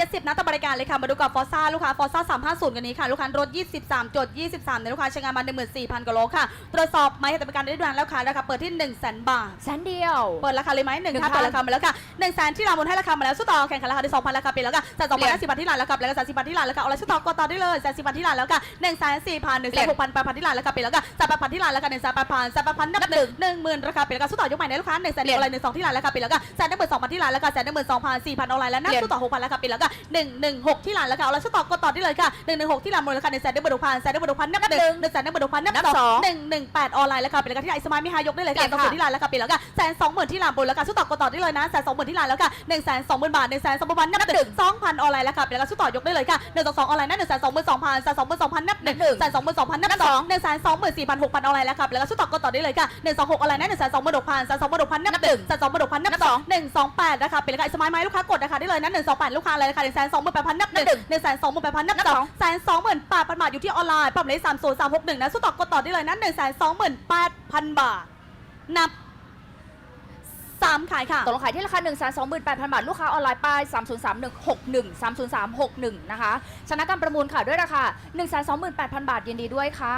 70นัะต่อบริการเลยค่ะ มาดูกับฟอซ่าลูกค้าฟอซ่า350 กันนี้ค่ะ ลูกค้ารถ 23จด23ในลูกค้าใช้งานมา 14,000กว่าโลค่ะ ตรวจสอบไม้ให้บริการได้ด้วยแล้วค่ะราคาเปิดที่ 1 0 0 0 0 0 บาท แสนเดียว เปิดราคาเลยไหมหนึ่งค่ะเปิดราคามาแล้วค่ะ1นึ่งแสนที่เราบนให้ราคามาแล้วสู้ต่อแข่งขันราคาที่2,000ราคาไปแล้วค่ะจากสองพันห้าสิบาทที่ร้านแล้วค่ะแล้วก็สสิบบาทที่ร้านแล้วค่ะเอาละสู้ต่อกดต่อได้เลยสามสิบาทที่ร้านแล้วค่ะหนึ่งแสนสี่พันที่ร้านแล้วค่ะไปแล้วค่ะสามพันที่ร้านแล้วค่ะหนึ่งแสนแปนสามพันบหนึ่งหราคาไปแล้วค่ะสู้ต่อยกใหม่ในลูกค้าหนึ่งแสนนอไรหนึ่งสองที่ร้านแล้วค่ะไปแล้วค่ะแสนหนึ่พันที่ร้านแล้วค่ะแสนหนึ่งหสอนสี่พันอนไลน์แล้วนะสู้ต่อหกพันราคาไปแล้วค่ะ116 ที่หลานแล้วค่ะเอาละสต็อกกดต่อได้เลยค่ะ116 ที่หลานหมดแล้วค่ะในแสนได้เบอร์ดพันแสนได้เบอร์ดพันนับหนึ่งในแสนได้เบอร์ดพันนับสองหนึ่งหนึ่งแปดออนไลน์แล้วค่ะเป็นรายกาะที่ไอสมายไม่หายกได้เลยค่ะตองกดที่หลานแล้วค่ะเป็นแล้วค่ะแสนสองหมื่นที่หลานบนแล้วค่ะสต็อกกดต่อได้เลยนะแสนสองหมื่นที่หลานแล้วค่ะหนึ่งแสนสองหมื่นบาทหนึ่งแสนสองหมื่นบาทนับหนึ่งสองพันออนไลน์แล้วค่ะเป็นรายการสต็อกยกได้เลยค่ะหนึ่งสองสองออนไลน์นับหนึ่งแสนสองหมื่นสองพันแสนสองหมื่นสองพันนับหนึ่งแสนสองหมื่นสองพันนับสองหนึ่งแสนสองหมื่นสี่พันหกพันออนไลน์แล้วค่ะเป็นรายการสต็อกกดต่อได้เลยค่ะหนึ่งสองหกออนไลน์นับหนึ่งแสนสองหมื่นหกพันแสนสองหมื่นหกพันนับหนึ่งแสนสองหมื่นหกพันนับสองหนึ่งสองแปดนะคะเป็นรายการไอสมายไหมลูกค้ากดนะคะได้เลยนะหนึ่งสองแปดลูกค้าอะไนะคะหนึ่งแสนสองหมื่นแปดพันนับหนึ่งหนึ่งแสนสองหมื่นแปดพันนับสองแสนสองหมื่นแปดพันบาทอยู่ที่ออนไลน์ปรับเลยสามศูนย์สามหกหนึ่งนะสู้ต่อกดต่อได้เลยนะหนึ่งแสนสองหมื่นแปดพันบาท นับสามขายค่ะตกลงขายที่ราคา1 2 8 0 0 0บาท ลูกค้าออนไลน์ป้าย3036161 30361นะคะชนะการประมูลค่ะด้วยราคา1 2 8 0 0 0บาทยินดีด้วยค่ะ